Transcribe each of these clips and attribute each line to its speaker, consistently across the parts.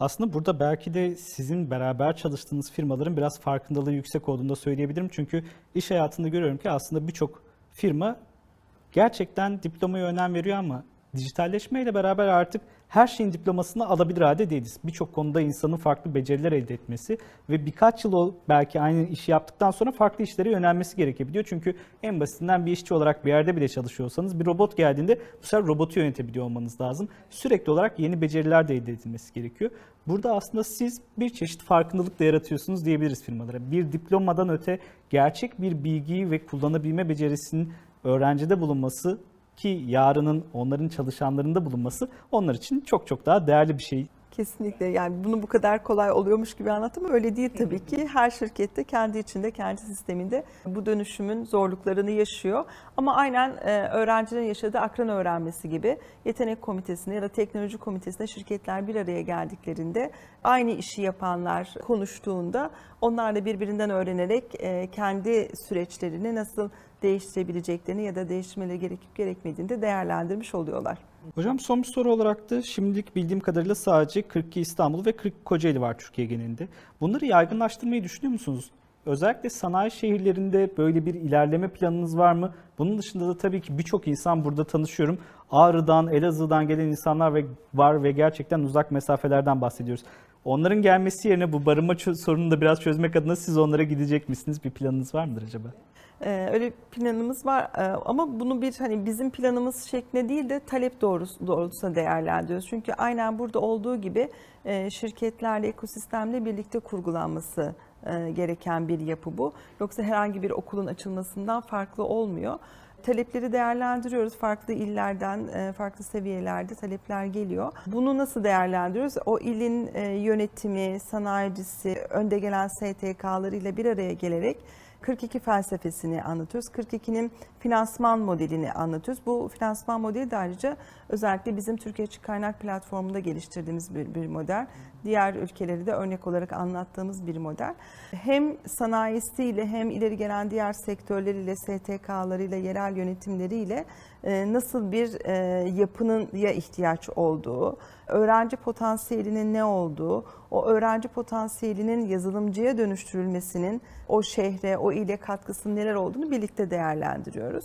Speaker 1: Aslında burada belki de sizin beraber çalıştığınız firmaların biraz farkındalığı yüksek olduğunu da söyleyebilirim. Çünkü iş hayatında görüyorum ki aslında birçok firma gerçekten diplomaya önem veriyor ama dijitalleşmeyle beraber artık her şeyin diplomasını alabilir halde değiliz. Birçok konuda insanın farklı beceriler elde etmesi ve birkaç yıl belki aynı işi yaptıktan sonra farklı işlere yönelmesi gerekebiliyor. Çünkü en basitinden bir işçi olarak bir yerde bile çalışıyorsanız bir robot geldiğinde bu sefer robotu yönetebiliyor olmanız lazım. Sürekli olarak yeni beceriler de elde edilmesi gerekiyor. Burada aslında siz bir çeşit farkındalık da yaratıyorsunuz diyebiliriz firmalara. Bir diplomadan öte gerçek bir bilgiyi ve kullanabilme becerisinin öğrencide bulunması ki yarının onların çalışanlarında bulunması onlar için çok çok daha değerli bir şey.
Speaker 2: Kesinlikle yani bunu bu kadar kolay oluyormuş gibi anlat ama öyle değil tabii ki. Her şirkette kendi içinde, kendi sisteminde bu dönüşümün zorluklarını yaşıyor. Ama aynen e, öğrencilerin yaşadığı akran öğrenmesi gibi yetenek komitesinde ya da teknoloji komitesinde şirketler bir araya geldiklerinde aynı işi yapanlar konuştuğunda onlar da birbirinden öğrenerek e, kendi süreçlerini nasıl değiştirebileceklerini ya da değiştirmeleri gerekip gerekmediğini de değerlendirmiş oluyorlar.
Speaker 1: Hocam son bir soru olarak da şimdilik bildiğim kadarıyla sadece 42 İstanbul ve 40 Kocaeli var Türkiye genelinde. Bunları yaygınlaştırmayı düşünüyor musunuz? Özellikle sanayi şehirlerinde böyle bir ilerleme planınız var mı? Bunun dışında da tabii ki birçok insan burada tanışıyorum. Ağrı'dan, Elazığ'dan gelen insanlar ve var ve gerçekten uzak mesafelerden bahsediyoruz. Onların gelmesi yerine bu barınma sorununu da biraz çözmek adına siz onlara gidecek misiniz? Bir planınız var mıdır acaba?
Speaker 2: Ee, öyle planımız var Ee, ama bunu bir hani bizim planımız şeklinde değil de talep doğrusu doğrultusunda değerlendiriyoruz. Çünkü aynen burada olduğu gibi e, şirketlerle ekosistemle birlikte kurgulanması gereken bir yapı bu. Yoksa herhangi bir okulun açılmasından farklı olmuyor. Talepleri değerlendiriyoruz. Farklı illerden, e, farklı seviyelerde talepler geliyor. Bunu nasıl değerlendiriyoruz? O ilin e, yönetimi, sanayicisi, önde gelen STK'ları ile bir araya gelerek 42 felsefesini anlatıyoruz. 42'nin finansman modelini anlatıyoruz. Bu finansman modeli de ayrıca özellikle bizim Türkiye Açık Kaynak Platformu'nda geliştirdiğimiz bir, bir model. Diğer ülkeleri de örnek olarak anlattığımız bir model. Hem sanayisiyle hem ileri gelen diğer sektörleriyle, STK'larıyla, yerel yönetimleriyle e, nasıl bir e, yapının ya ihtiyaç olduğu, öğrenci potansiyelinin ne olduğu, o öğrenci potansiyelinin yazılımcıya dönüştürülmesinin o şehre, o ile katkısının neler olduğunu birlikte değerlendiriyoruz.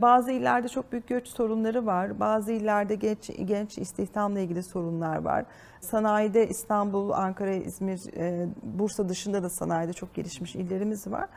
Speaker 2: Bazı illerde çok büyük göç sorunları var. Bazı illerde genç, genç istihdamla ilgili sorunlar var. Sanayide İstanbul, Ankara, İzmir, e, Bursa dışında da sanayide çok gelişmiş illerimiz var.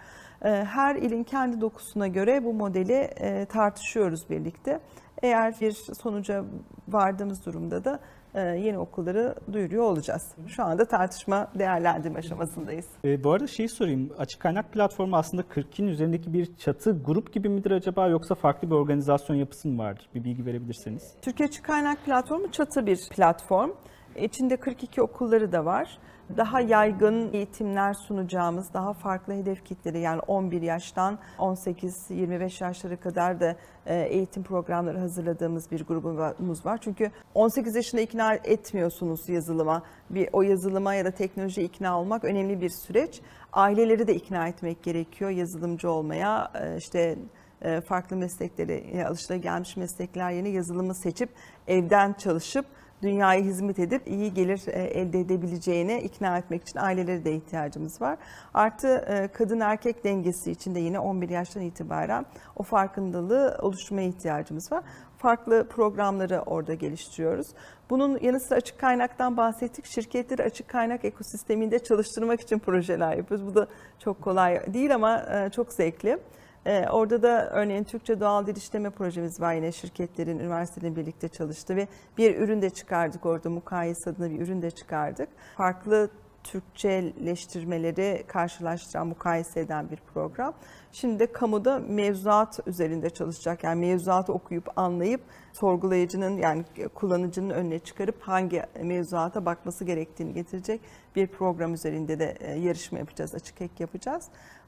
Speaker 2: E, Her ilin kendi dokusuna göre bu modeli e, tartışıyoruz birlikte. Eğer bir sonuca vardığımız durumda da e, yeni okulları duyuruyor olacağız. Şu anda tartışma değerlendirme aşamasındayız.
Speaker 1: E, bu arada şeyi sorayım. Açık kaynak platformu aslında 40'ın üzerindeki bir çatı grup gibi midir acaba yoksa farklı bir organizasyon yapısı mı vardır? Bir bilgi verebilirseniz.
Speaker 2: Türkiye Açık Kaynak Platformu çatı bir platform. İçinde 42 okulları da var. Daha yaygın eğitimler sunacağımız, daha farklı hedef kitleri yani 11 yaştan 18-25 yaşlara kadar da e, eğitim programları hazırladığımız bir grubumuz var. Çünkü 18 yaşında ikna etmiyorsunuz yazılıma. Bir o yazılıma ya da teknolojiye ikna olmak önemli bir süreç. Aileleri de ikna etmek gerekiyor yazılımcı olmaya. E, işte e, farklı meslekleri, alışılagelmiş meslekler yerine yazılımı seçip evden çalışıp dünyaya hizmet edip iyi gelir e, elde edebileceğine ikna etmek için ailelere de ihtiyacımız var. Artı e, kadın erkek dengesi için de yine 11 yaştan itibaren o farkındalığı oluşturmaya ihtiyacımız var. Farklı programları orada geliştiriyoruz. Bunun yanı sıra açık kaynaktan bahsettik. Şirketleri açık kaynak ekosisteminde çalıştırmak için projeler yapıyoruz. Bu da çok kolay değil ama e, çok zevkli. Ee, Orada da örneğin Türkçe Doğal Dil İşleme projemiz var yine şirketlerin, üniversitelerin birlikte çalıştığı ve bir ürün de çıkardık orada mukayese adına bir ürün de çıkardık. Farklı Türkçeleştirmeleri karşılaştıran, mukayese eden bir program. Şimdi de kamuda mevzuat üzerinde çalışacak. Yani mevzuatı okuyup anlayıp sorgulayıcının yani kullanıcının önüne çıkarıp hangi mevzuata bakması gerektiğini getirecek bir program üzerinde de e, yarışma yapacağız, açık ek yapacağız.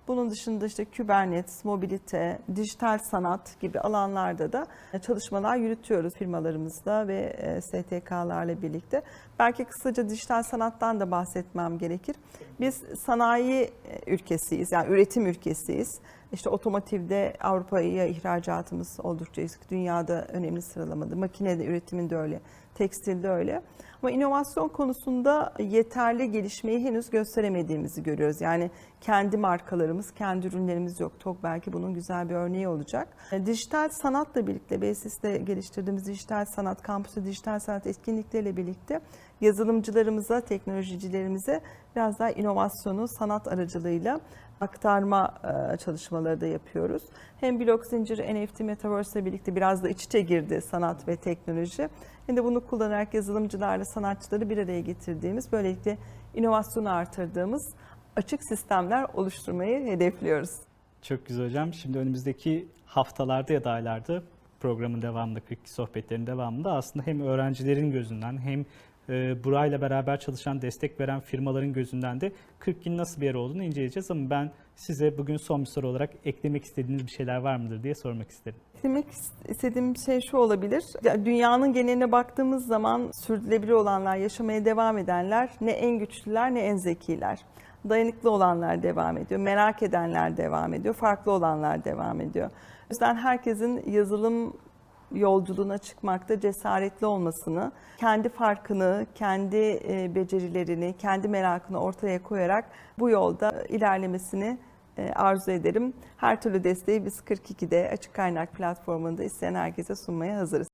Speaker 2: Bunun dışında işte Kubernetes, mobilite, dijital sanat gibi alanlarda da çalışmalar yürütüyoruz firmalarımızla ve e, STK'larla birlikte. Belki kısaca dijital sanattan da bahsetmem gerekir. Biz sanayi ülkesiyiz, yani üretim ülkesiyiz. İşte otomotivde Avrupa'ya ihracatımız oldukça yüksek. Dünyada önemli sıralamada. Makinede üretiminde öyle. Tekstilde öyle. Ama inovasyon konusunda yeterli gelişmeyi henüz gösteremediğimizi görüyoruz. Yani kendi markalarımız, kendi ürünlerimiz yok. TOK belki bunun güzel bir örneği olacak. E, Dijital sanatla birlikte, BSIS'te geliştirdiğimiz dijital sanat, kampüste dijital sanat etkinlikleriyle birlikte yazılımcılarımıza, teknolojicilerimize biraz daha inovasyonu sanat aracılığıyla aktarma e, çalışmaları da yapıyoruz. Hem blok zinciri, NFT, Metaverse ile birlikte biraz da iç içe girdi sanat ve teknoloji. Hem de bunu kullanarak yazılımcılarla sanatçıları bir araya getirdiğimiz, böylelikle inovasyonu artırdığımız açık sistemler oluşturmayı hedefliyoruz.
Speaker 1: Çok güzel hocam. Şimdi önümüzdeki haftalarda ya da aylarda programın devamında, 42 sohbetlerin devamında aslında hem öğrencilerin gözünden hem e, burayla beraber çalışan, destek veren firmaların gözünden de 40'ın nasıl bir yer olduğunu inceleyeceğiz. Ama ben size bugün son bir soru olarak eklemek istediğiniz bir şeyler var mıdır diye sormak isterim.
Speaker 2: Demek istediğim şey şu olabilir. Ya Dünyanın geneline baktığımız zaman sürdürülebilir olanlar, yaşamaya devam edenler ne en güçlüler ne en zekiler. Dayanıklı olanlar devam ediyor, merak edenler devam ediyor, farklı olanlar devam ediyor. O yüzden herkesin yazılım yolculuğuna çıkmakta cesaretli olmasını, kendi farkını, kendi e, becerilerini, kendi merakını ortaya koyarak bu yolda ilerlemesini e, arzu ederim. Her türlü desteği biz 42'de Açık Kaynak platformunda isteyen herkese sunmaya hazırız.